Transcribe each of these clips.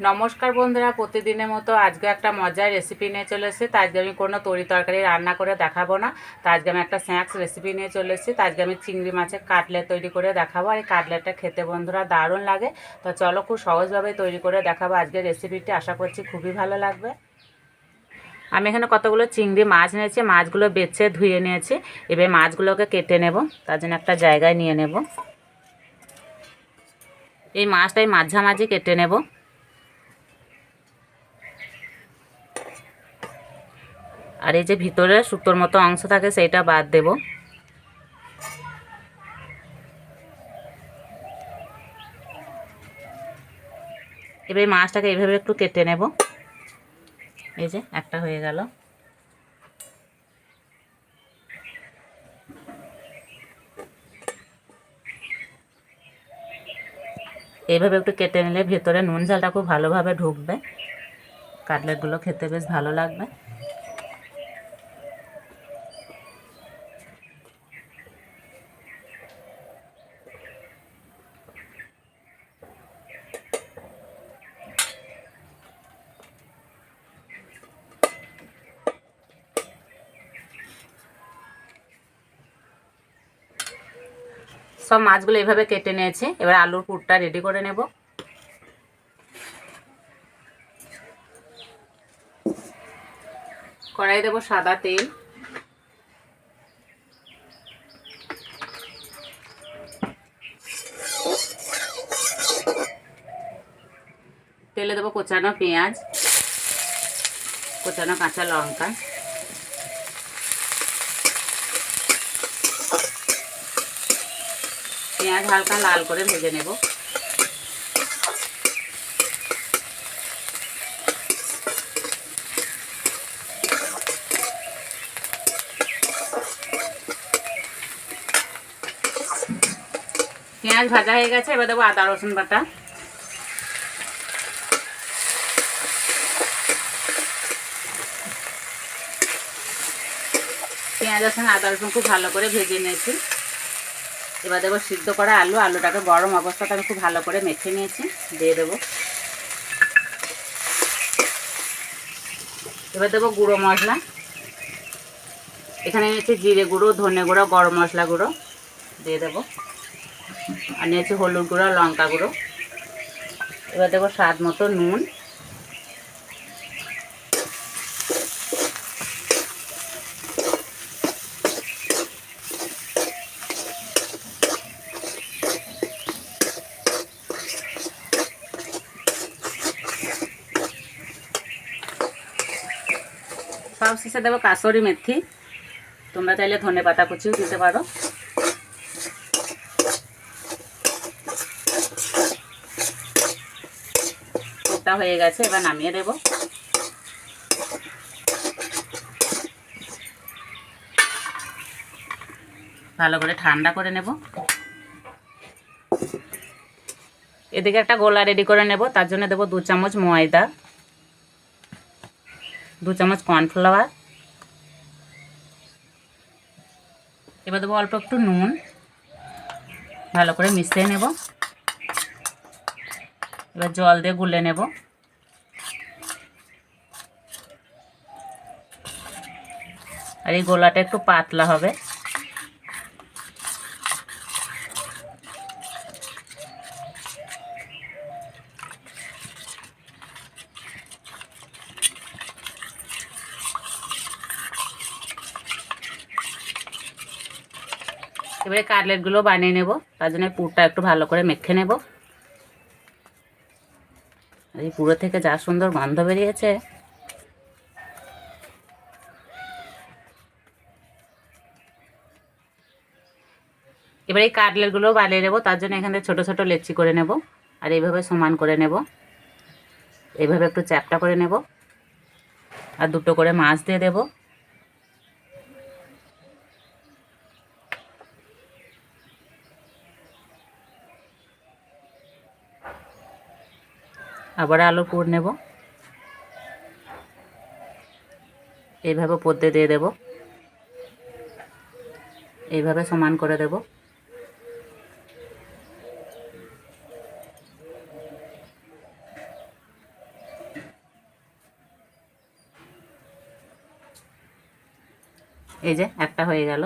নমস্কার বন্ধুরা, প্রতিদিনের মতো আজকে একটা মজার রেসিপি নিয়ে চলে এসেছি। তো আজকে আমি কোনো তরি তরকারি রান্না করে দেখাবো না। তো আজকে আমি একটা স্ন্যাক্স রেসিপি নিয়ে চলে এসেছি। তো আজকে আমি চিংড়ি মাছের কাটলেট তৈরি করে দেখাবো। আর এই কাটলেটটা খেতে বন্ধুরা দারুণ লাগে। তো চলো খুব সহজভাবে তৈরি করে দেখাবো আজকে রেসিপিটি আশা করছি খুবই ভালো লাগবে। আমি এখানে কতগুলো চিংড়ি মাছ নিয়েছি। মাছগুলো বেছে ধুয়ে নিয়েছি। এবার মাছগুলোকে কেটে নেব। তার জন্য একটা জায়গায় নিয়ে নেব। এই মাছটাই মাঝামাঝি কেটে নেব। আর এই যে ভিতরে সুতোর মতো অংশ থাকে, সেইটা বাদ দেব। এবার মাছটাকে এইভাবে একটু কেটে নেব। এই যে একটা হয়ে গেল। এইভাবে একটু কেটে নিলে ভেতরে নুন ঝালটা খুব ভালোভাবে ঢুকবে। কাটলেটগুলো খেতে বেশ ভালো লাগবে। সব মাছগুলো এইভাবে কেটে নিয়েছি। এবার আলুর পুরটা রেডি করে নেব। কড়াই দেবো সাদা তেল। তেলে দেবো কোচানো পেঁয়াজ, কোচানো কাঁচা লঙ্কা। পেঁয়াজ হালকা লাল করে ভেজে নেব। পেঁয়াজ ভাজা হয়ে গেছে, এবার দেবো আদা, রসুন বাটা। পেঁয়াজ রসুন, আদা, রসুন খুব ভালো করে ভেজে নিয়েছি। এবার দেবো সিদ্ধ করা আলু। আলুটাকে গরম অবস্থাতে আমি খুব ভালো করে মেখে নিয়েছি। দিয়ে দেবো। এবার দেবো গুঁড়ো মশলা। এখানে নিয়েছি জিরে গুঁড়ো, ধনে গুঁড়ো, গরম মশলা গুঁড়ো। দিয়ে দেবো। আর নিয়েছি হলুদ গুঁড়ো, লঙ্কা গুঁড়ো। এবার দেবো স্বাদ মতো নুন। সব শেষে দেবো কাসরি মেথি তোমরা চাইলে ধনে পাতা কুচিও দিতে পারো ওটা হয়ে গেছে এবার নামিয়ে দেব ভালো করে ঠান্ডা করে নেব এদিকে একটা গোলা রেডি করে নেব তার জন্য দেবো দু চামচ ময়দা দু চামচ কর্নফ্লাওয়ার। এবার দেবো অল্প একটু নুন। ভালো করে মিশিয়ে নেব। এবার জল দিয়ে গুলে নেব। আর এই গোলাটা একটু পাতলা হবে। এবারে কাটলেটগুলো বানিয়ে নেব। তার জন্য পুরটা একটু ভালো করে মেখে নেব। এই পুরো থেকে যা সুন্দর গন্ধ বেরিয়েছে। এবার এই কাটলেটগুলো বানিয়ে নেব। তার জন্য এখানে ছোট ছোট লেচি করে নেব। আর এইভাবে সমান করে নেব। এইভাবে একটু চ্যাপটা করে নেব। আর দুটো করে মাছ দিয়ে দেবো। আবার আলু পুর নেব। এইভাবে পদ্মে দিয়ে দেব। এইভাবে সমান করে দেব। এই যে একটা হয়ে গেল।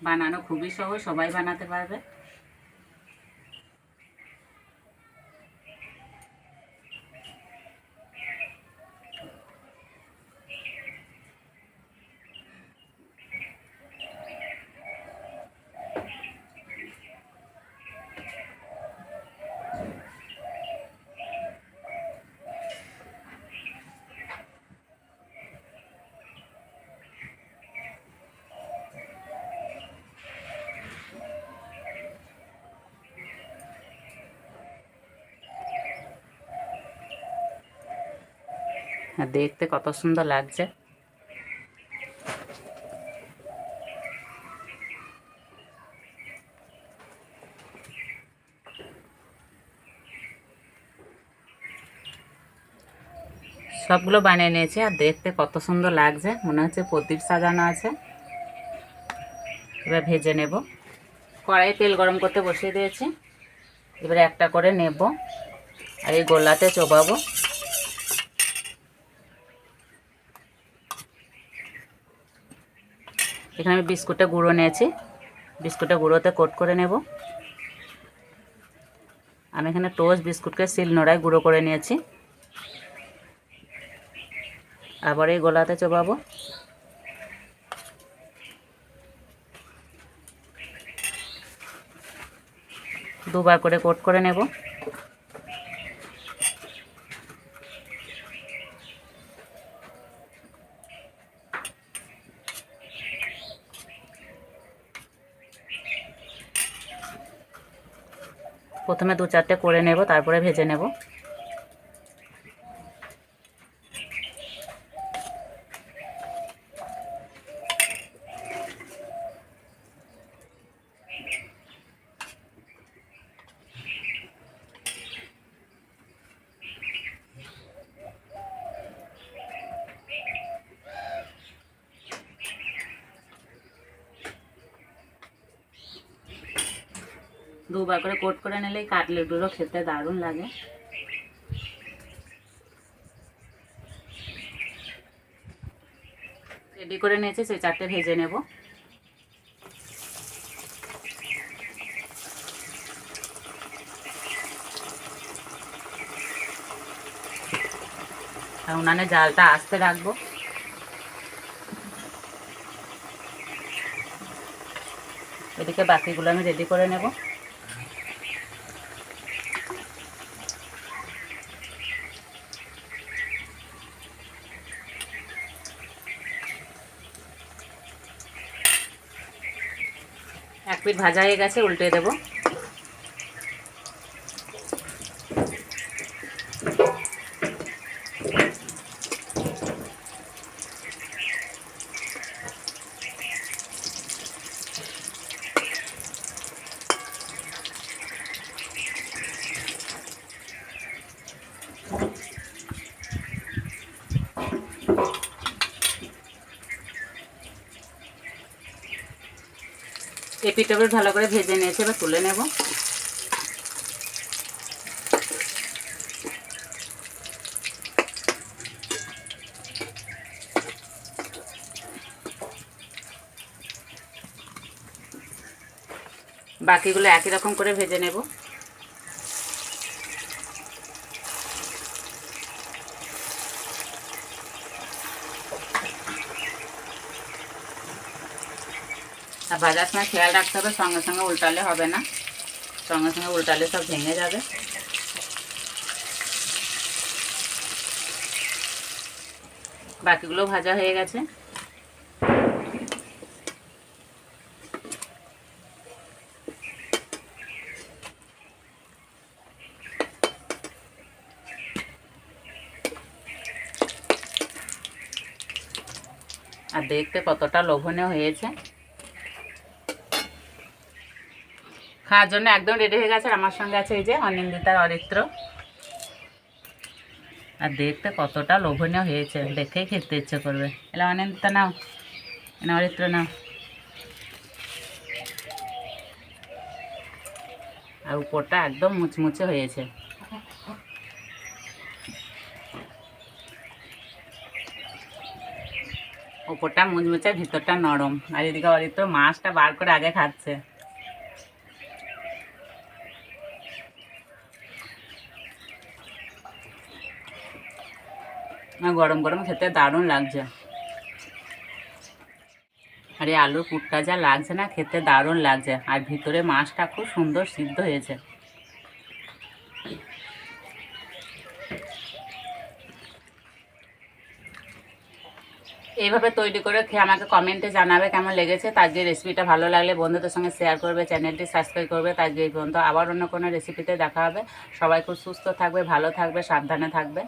বানানো খুবই সহজ সবাই বানাতে পারবে। দেখতে কত সুন্দর লাগছে। সবগুলো বানিয়ে নিয়েছি, আর দেখতে কত সুন্দর লাগছে। মনে হচ্ছে প্রদীপ সাজানো আছে। এবার ভেজে নেব। কড়াই তেল গরম করতে বসিয়ে দিয়েছি। এবারে একটা করে নেব। আর এই গোলাতে চোবাবো। এখানে আমি বিস্কুটটা গুঁড়ো নিয়েছি। বিস্কুটের গুঁড়োতে কোট করে নেব। আমি এখানে টোস্ট বিস্কুটকে শিল নোড়ায় গুঁড়ো করে নিয়েছি। আবার এই গোলাতে চোবাবো। দুবার করে কোট করে নেব। প্রথমে দু চারটে করে নেব তারপরে ভেজে নেব। দুবার করে কোট করে নিলে এই কাটলেটগুলো খেতে দারুণ লাগে। রেডি করে নিয়েছি, সেই চারটে ভেজে নেব। আর উনানে জালটা আস্তে রাখব। এদিকে বাকিগুলো আমি রেডি করে নেব। এক ভাজা হয়ে গেছে উল্টে দেব। এপিটপিট ভালো করে ভেজে নিয়েছে এবার তুলে নেব। বাকিগুলো একই রকম করে ভেজে নেব। আর ভাজার সময় খেয়াল রাখতে হবে, সঙ্গে সঙ্গে উল্টালে হবে না। সঙ্গে সঙ্গে উল্টালে সব ভেঙে যাবে। বাকিগুলো ভাজা হয়ে গেছে। আর দেখতে কতটা লোভনীয় হয়েছে। খাওয়ার জন্য একদম রেডি হয়ে গেছে আমার সঙ্গে আছে এই যে অনিন্দিতার অরিত্র। আর দেখতে কতটা লোভনীয় হয়েছে দেখেই খেতে ইচ্ছে করবে। এলা অনিন্দিতা নাও, এনে অরিত্র নাও। আর উপরটা একদম মুচমুচে হয়েছে। উপরটা মুচমুচে, ভিতরটা নরম। আর এদিকে অরিত্র মাছটা বার করে আগে খাচ্ছে। গরম গরম খেতে দারুণ লাগছে। আর এই আলুর পুরটা যা লাগছে না, খেতে দারুণ লাগছে। আর ভিতরে মাছটা খুব সুন্দর সিদ্ধ হয়েছে। এইভাবে তৈরি করে খেয়ে আমাকে কমেন্টে জানাবে কেমন লেগেছে। তার যে রেসিপিটা ভালো লাগলে বন্ধুদের সঙ্গে শেয়ার করবে চ্যানেলটি সাবস্ক্রাইব করবে। তার যে পর্যন্ত আবার অন্য কোনো রেসিপিতে দেখা হবে। সবাই খুব সুস্থ থাকবে, ভালো থাকবে, সাবধানে থাকবে।